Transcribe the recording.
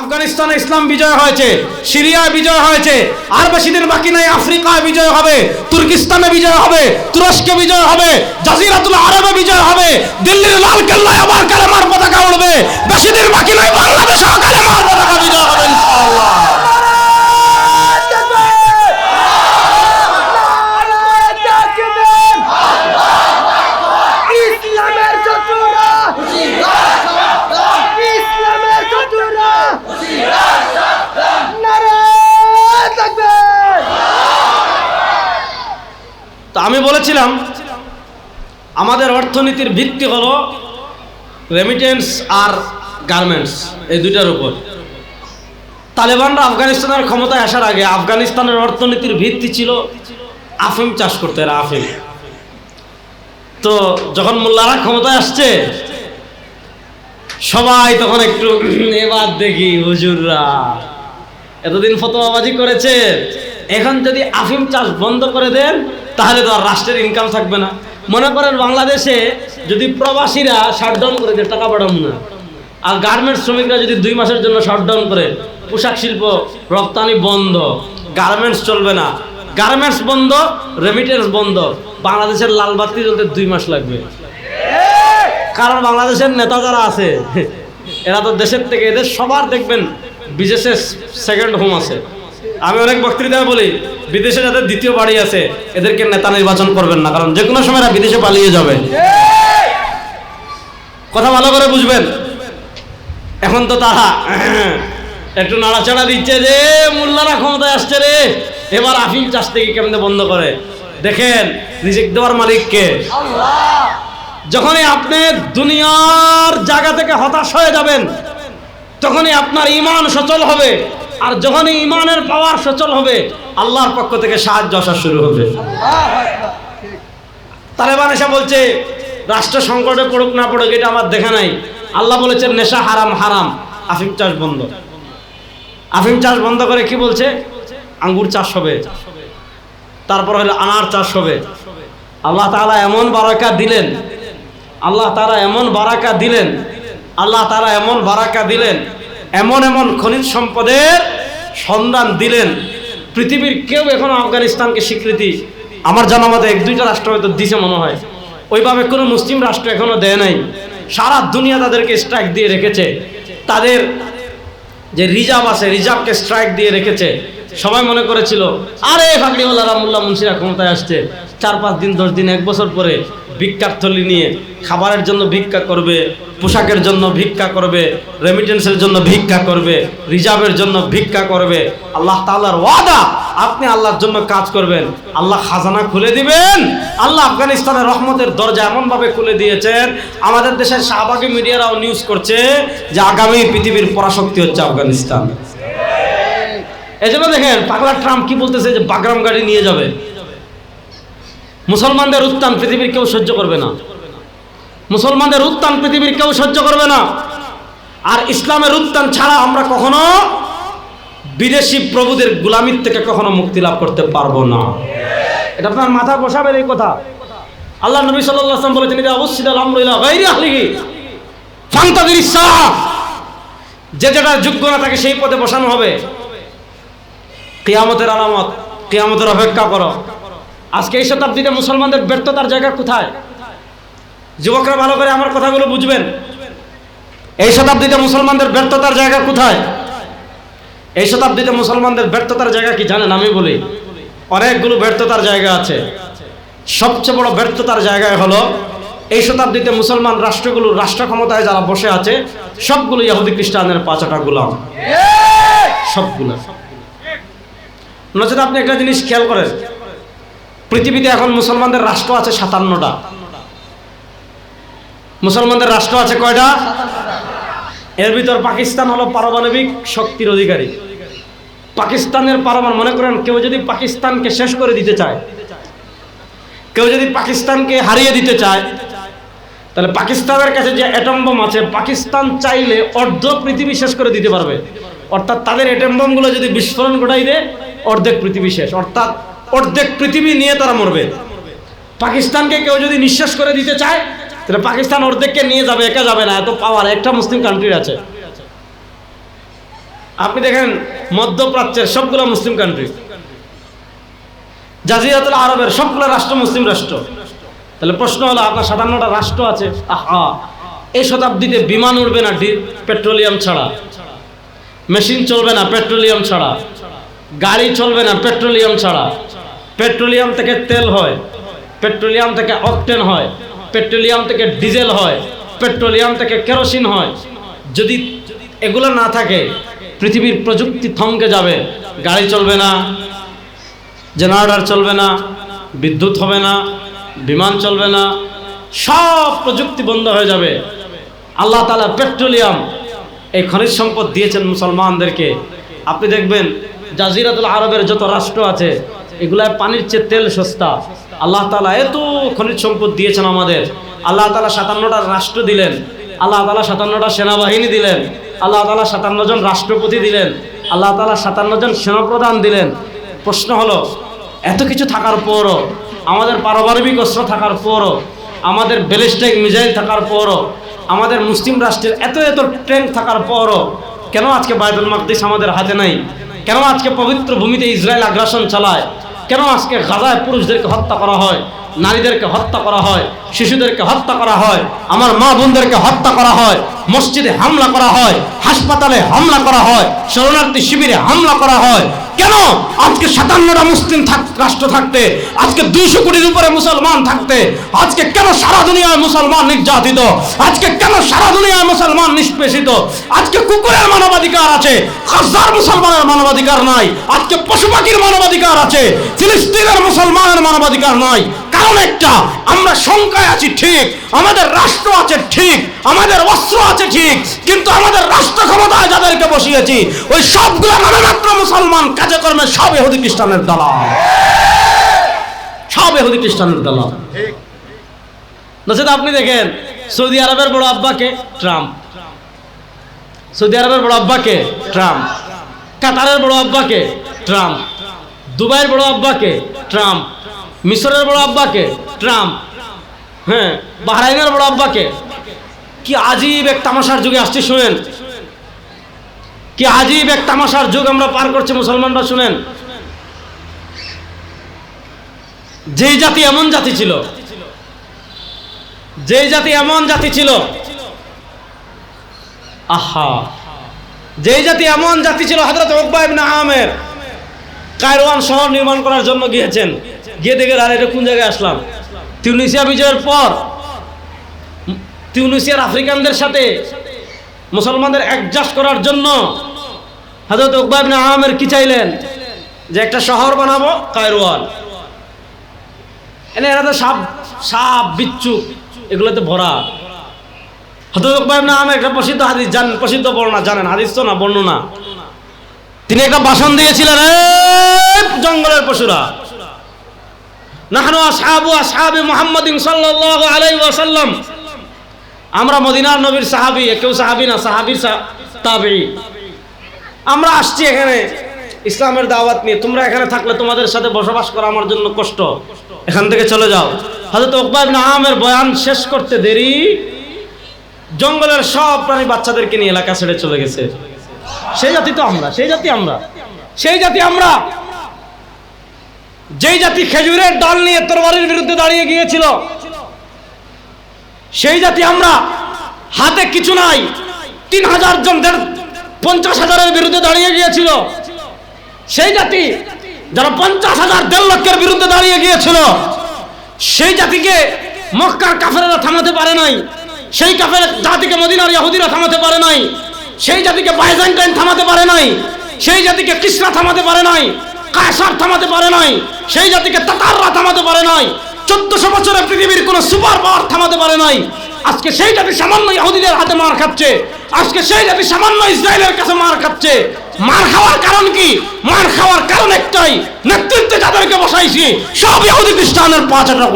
আফগানিস্তানে ইসলাম বিজয় হয়েছে, সিরিয়ায় বিজয় হয়েছে, আর বেশি দিন বাকি নাই, আফ্রিকায় বিজয় হবে, তুর্কিস্তানে বিজয় হবে, তুরস্কে বিজয় হবে, জাজিরাতুল আরবে বিজয় হবে, দিল্লির লাল কেল্লায় আবার কালেমার পতাকা উঠবে বেশি দিন বাকি নাই, বাংলাদেশেও কালেমার পতাকা বিজয় হবে, ইনশাআল্লাহ। তো আমি বলেছিলাম, আমাদের অর্থনীতির ভিত্তি হলো রেমিটেন্স আর গার্মেন্টস এই দুইটার উপর। তালেবানরা আফগানিস্তানের ক্ষমতায় আসার আগে আফগানিস্তানের অর্থনীতির ভিত্তি ছিল আফিম চাষ করতে, এরা আফিম। তো যখন মোল্লারা ক্ষমতায় আসছে, সবাই তখন একটু এবার দেখি হুজুররা এতদিন ফতোয়াবাজি করেছে, এখন যদি আফিম চাষ বন্ধ করে দেন তাহলে তো আর রাষ্ট্রের ইনকাম থাকবে না। মনে করেন বাংলাদেশে যদি প্রবাসীরা শাটডাউন করে দেয়, টাকা পাঠাবো না। আর গার্মেন্টস শ্রমিকরা যদি দুই মাসের জন্য শাটডাউন করে, পোশাক শিল্প, রপ্তানি বন্ধ গার্মেন্টস চলবে না। গার্মেন্টস বন্ধ রেমিটেন্স বন্ধ। বাংলাদেশের লাল বাতি জ্বলতে দুই মাস লাগবে। কারণ বাংলাদেশের নেতা যারা আছে, এরা তো দেশের থেকে, এদের সবার দেখবেন বিদেশে সেকেন্ড হোম আছে। আমি অনেক বক্তৃতায় বলি, বিদেশে যাদের দ্বিতীয় বাড়ি আছে, এদেরকে নেতা নির্বাচন করবেন না, কারণ যে কোনো সময় এরা বিদেশে পালিয়ে যাবে। কথা ভালো করে বুঝবেন। এখন তো তারা একটু নাড়াচাড়া দিচ্ছে যে, মোল্লারা ক্ষমতায় আসছে রে। এবার আফিম চাষ থেকে কেমনে বন্ধ করে? দেখেন, রিজিক দেওয়ার মালিককে যখনই আপনি দুনিয়ার জায়গা থেকে হতাশ হয়ে যাবেন, তখনই আপনার ইমান সচল হবে। আর যখনই ইমানের পাওয়ার সচল হবে, আল্লাহর পক্ষ থেকে সাহায্য আসা শুরু হবে। তালেবান এসে বলছে, রাষ্ট্র সংকটে পড়ুক না পড়ুক, এটা আমার দেখা নাই। আল্লাহ বলেছেন, নেশা হারাম হারাম। আফিম চাষ বন্ধ। আফিম চাষ বন্ধ করে কি বলছে? আঙ্গুর চাষ হবে। তারপর হলো আনার চাষ হবে। আল্লাহ তাআলা এমন বারাকা দিলেন। আল্লাহ তাআলা এমন বারাকা দিলেন। আল্লাহ তাআলা এমন বারাকা দিলেন। এমন এমন খনিজ সম্পদের সন্ধান দিলেন। পৃথিবীর কেউ এখনও আফগানিস্তানকে স্বীকৃতি, আমার জানা মতে এক দুইটা রাষ্ট্র হয়তো দিছে মনে হয়। ওইভাবে কোনো মুসলিম রাষ্ট্র এখনও দেয় নাই। সারা দুনিয়া তাদেরকে স্ট্রাইক দিয়ে রেখেছে। তাদের যে রিজার্ভ আছে রিজার্ভকে স্ট্রাইক দিয়ে রেখেছে। সবাই মনে করেছিল, আরে ফাকরিওয়ালা রামুল্লাহ মুন্সিরা ক্ষমতায় আসছে। চার পাঁচ দিন, দশ দিন, এক বছর পরে ভিক্ষার থলি নিয়ে খাবারের জন্য ভিক্ষা করবে, পোশাকের জন্য ভিক্ষা করবে রেমিটেন্সের জন্য ভিক্ষা করবে, রিজার্ভের জন্য ভিক্ষা করবে। আল্লাহ তাআলার ওয়াদা, আপনি আল্লাহর জন্য কাজ করবেন। আল্লাহ খাজানা খুলে দিবেন। আল্লাহ আফগানিস্তানের রহমতের দরজা এমনভাবে খুলে দিয়েছেন। আমাদের দেশের শাহবাগী মিডিয়ারাও নিউজ করছে যে আগামী পৃথিবীর পরাশক্তি হচ্ছে আফগানিস্তান। এই জন্য দেখেন পাগলা ট্রাম্প কি বলতেছে যে বাগরাম গাড়ি নিয়ে যাবে? মুসলমানদের উত্থান পৃথিবীর কেউ সহ্য করবে না। মুসলমানদের উত্থান পৃথিবীর কেউ সহ্য করবে না। আর ইসলামের উত্থান ছাড়া আমরা কখনো বিদেশি প্রভুদের গুলামির থেকে কখনো মুক্তি লাভ করতে পারব না। এটা আপনার মাথা বসাবেন এই কথা। আল্লাহ নবী ওয়াসাল্লাম বলেছেন এটা অবশ্যই যে যেটা যোগ্য না, তাকে সেই পদে বসানো হবে। কিয়ামতের আলামত, কেয়ামতের অপেক্ষা করো। আজকে এই শতাব্দীতে মুসলমানদের ব্যর্থতার জায়গা কোথায়? যুবকরা ভালো করে আমার কথাগুলো বুঝবেন। এই শতাব্দীতে মুসলমানদের ব্যর্থতার জায়গা কোথায়? এই শতাব্দীতে মুসলমানদের ব্যর্থতার জায়গা কি জানেন? আমি বলি, অনেকগুলো ব্যর্থতার জায়গা আছে। সবচেয়ে বড় ব্যর্থতার জায়গায় হলো, এই শতাব্দীতে মুসলমান রাষ্ট্রগুলো, রাষ্ট্র ক্ষমতায় যারা বসে আছে, সবগুলো ইহুদি খ্রিস্টানের পাঁচটা গুলাম। সবগুলো। নচেত আপনি একটা জিনিস খেয়াল করেন পৃথিবীতে এখন মুসলমানদের রাষ্ট্র আছে সাতান্নটা। মুসলমানদের রাষ্ট্র আছে কয়টা? এর ভিতর পাকিস্তান হলো পারমাণবিক শক্তির অধিকারী। পাকিস্তানের পারমাণবিক মনে করেন কেউ যদি পাকিস্তানকে শেষ করে দিতে চায় কেউ যদি পাকিস্তানকে হারিয়ে দিতে চায় তাহলে পাকিস্তানের কাছে যে অ্যাটম বোম আছে পাকিস্তান চাইলে অর্ধ পৃথিবী শেষ করে দিতে পারবে। অর্থাৎ তাদের অ্যাটম বোমগুলো যদি বিস্ফোরণ ঘটাই দেয় অর্ধেক পৃথিবী শেষ। অর্থাৎ অর্ধেক পৃথিবী নিয়ে তারা মরবে। পাকিস্তানকে কেউ যদি নিঃশ্বাস করে দিতে চায়, তাহলে পাকিস্তান অর্ধেককে নিয়ে যাবে, একা যাবে না, এত পাওয়ার একটা মুসলিম কান্ট্রির আছে। আপনি দেখেন, মধ্যপ্রাচ্যের সবগুলো মুসলিম কান্ট্রি জাজিরাতুল আরবের সবগুলো রাষ্ট্র মুসলিম রাষ্ট্র। তাহলে প্রশ্ন হলো, আপনার সাতান্নটা রাষ্ট্র আছে? আহা! এই শতাব্দীতে বিমান উড়বে না পেট্রোলিয়াম ছাড়া। মেশিন চলবে না, পেট্রোলিয়াম ছাড়া। গাড়ি চলবে না, পেট্রোলিয়াম ছাড়া। পেট্রোলিয়াম থেকে তেল হয়, পেট্রোলিয়াম থেকে অকটেন হয়, পেট্রোলিয়াম থেকে ডিজেল হয়, পেট্রোলিয়াম থেকে কেরোসিন হয়। যদি এগুলো না থাকে, পৃথিবীর প্রযুক্তি থমকে যাবে, গাড়ি চলবে না, জেনারেটর চলবে না, বিদ্যুৎ হবে না, বিমান চলবে না, সব প্রযুক্তি বন্ধ হয়ে যাবে। আল্লাহ তালা পেট্রোলিয়াম, এই খনিজ সম্পদ দিয়েছেন মুসলমানদেরকে। আপনি দেখবেন জাজিরাতুল আরবের যত রাষ্ট্র আছে এগুলায় পানির চেয়ে তেল সস্তা। আল্লাহ তালা এত খনিজ সম্পদ দিয়েছেন আমাদের। আল্লাহ তালা সাতান্নটা রাষ্ট্র দিলেন। আল্লাহ তালা সাতান্নটা সেনাবাহিনী দিলেন। আল্লাহ তালা সাতান্ন জন রাষ্ট্রপতি দিলেন। আল্লাহ তালা সাতান্ন জন সেনাপ্রধান দিলেন। প্রশ্ন হলো, এত কিছু থাকার পরও, আমাদের পারমাণবিক অস্ত্র থাকার পরও, আমাদের ব্যালিস্টিক মিসাইল থাকার পরও, আমাদের মুসলিম রাষ্ট্রের এত এত ট্যাঙ্ক থাকার পরও, কেন আজকে বায়তুল মাকদিস আমাদের হাতে নাই? কেন আজকে পবিত্র ভূমিতে ইসরায়েল আগ্রাসন চালায়? কেন আজকে গাজায় পুরুষদেরকে হত্যা করা হয়? নারীদেরকে হত্যা করা হয়, শিশুদেরকে হত্যা করা হয়, আমার মা বোনদেরকে হত্যা করা হয়, মসজিদে হামলা করা হয়, হাসপাতালে হামলা করা হয়, শরণার্থী শিবিরে হামলা করা হয়। কেন? আজকে সাতান্নটা মুসলিম রাষ্ট্র থাকতে, আজকে দুইশো কোটির উপরে মুসলমান থাকতে, আজকে কেন সারা দুনিয়ায় মুসলমান নির্যাতিত? আজকে কেন সারা দুনিয়ায় মুসলমান নিষ্পেষিত? আজকে কুকুরের মানবাধিকার আছে হাজার মুসলমানের মানবাধিকার নাই, আজকে পশু পাখির মানবাধিকার আছে, ফিলিস্তিনের মুসলমানের মানবাধিকার নাই কারণ আমরা শঙ্কায় আছি ঠিক, আমাদের রাষ্ট্র আছে ঠিক, আমাদের অস্ত্র আছে ঠিক, কিন্তু আমাদের রাষ্ট্র ক্ষমতায় যাদেরকে বসিয়েছি, ওই সবগুলো নামমাত্র মুসলমান কাজে কর্মে সব এহুদি খ্রিস্টানের দালাল। সব এহুদি খ্রিস্টানের দালাল। নচেত আপনি দেখেন, সৌদি আরবের বড় আব্বাকে ট্রাম্প। সৌদি আরবের বড় আব্বাকে ট্রাম্প। কাতারের বড় আব্বাকে ট্রাম্প। দুবাইয়ের বড় আব্বাকে ট্রাম্প। মিশরের বড় আব্বাকে, ট্রাম্প। হ্যাঁ বাহরাইনের বড় আব্বাকে। কি আজীব এক তামাশার যুগে আসছে, শুনেন। কি আজীব এক তামাশার যুগ আমরা পার করছি, মুসলমানরা, শুনেন। যেই জাতি এমন জাতি ছিল, যেই জাতি এমন জাতি ছিল, আহা। যেই জাতি এমন জাতি ছিল হজরত উকবা ইবনে আমের কায়রোয়ান শহর নির্মাণ করার জন্য গিয়েছেন। গিয়ে দেখে, আর, এটা কোন জায়গায় আসলাম? তিউনিসিয়া বিজয়ের পর তিউনিসিয়ার আফ্রিকানদের সাথে মুসলমানদের অ্যাডজাস্ট করার জন্য হজরত উকবা আহমের কি চাইলেন? যে একটা শহর বানাবো, কায়রোয়ান। এনে এরা তো সাপ সাপ, বিচ্ছু এগুলোতে ভরা। হজরত উকবা ইবনে আমের একটা প্রসিদ্ধ হাদিস জান, প্রসিদ্ধ বর্ণনা, জানেন? হাদিস তো না, বর্ণনা? তিনি একটা ভাষণ দিয়েছিলেন জঙ্গলের পশুরা নাহনু আসহাবু আসহাবি মুহাম্মাদিন সাল্লাল্লাহু আলাইহি ওয়াসাল্লাম। আমরা মদিনার নবীর সাহাবী কেউ সাহাবী না, সাহাবীর তাবেঈ আমরা আসছি এখানে ইসলামের দাওয়াত নিয়ে। তোমরা এখানে থাকলে তোমাদের সাথে বসবাস করা আমার জন্য কষ্ট। এখান থেকে চলে যাও। হযরত উকবা ইবনে আমের বয়ান শেষ করতে দেরি। জঙ্গলের সব প্রাণী বাচ্চাদেরকে নিয়ে এলাকা ছেড়ে চলে গেছে। সেই জাতি তো আমরা, সেই জাতি আমরা। সেই জাতি আমরা। যেই জাতি খেজুরের ডাল নিয়ে তরবারির বিরুদ্ধে দাঁড়িয়ে গিয়েছিল, সেই জাতি আমরা হাতে কিছু নাই, তিন হাজার জন পঞ্চাশ হাজারের বিরুদ্ধে দাঁড়িয়ে গিয়েছিল। সেই জাতি যারা পঞ্চাশ হাজার, দেড় লক্ষের বিরুদ্ধে দাঁড়িয়ে গিয়েছিল, সেই জাতিকে মক্কার কাফেরা থামাতে পারে নাই, সেই কাফের জাতিকে মদিনার ইহুদিরা থামাতে পারে নাই, সেই জাতিকে বাইজেন্টাইন থামাতে পারে নাই, সেই জাতিকে কিসরা থামাতে পারে নাই কায়সার থামাতে পারে নাই, সেই জাতিকে তাতাররা থামাতে পারে নাই, চোদ্দশো বছরে পৃথিবীর কোনো সুপার পাওয়ার থামাতে পারে নাই। আজকে সেই জাতি সামান্য ইহুদিদের হাতে মার খাচ্ছে, আজকে সেই জাতি সামান্য ইসরায়েলের কাছে মার খাচ্ছে। মার খাওয়ার কারণ কি? মার খাওয়ার কারণ একটাই, নেতৃত্বে যাদেরকে বসাইছি, সব ইহুদি খ্রিস্টানের পাঁচ একটা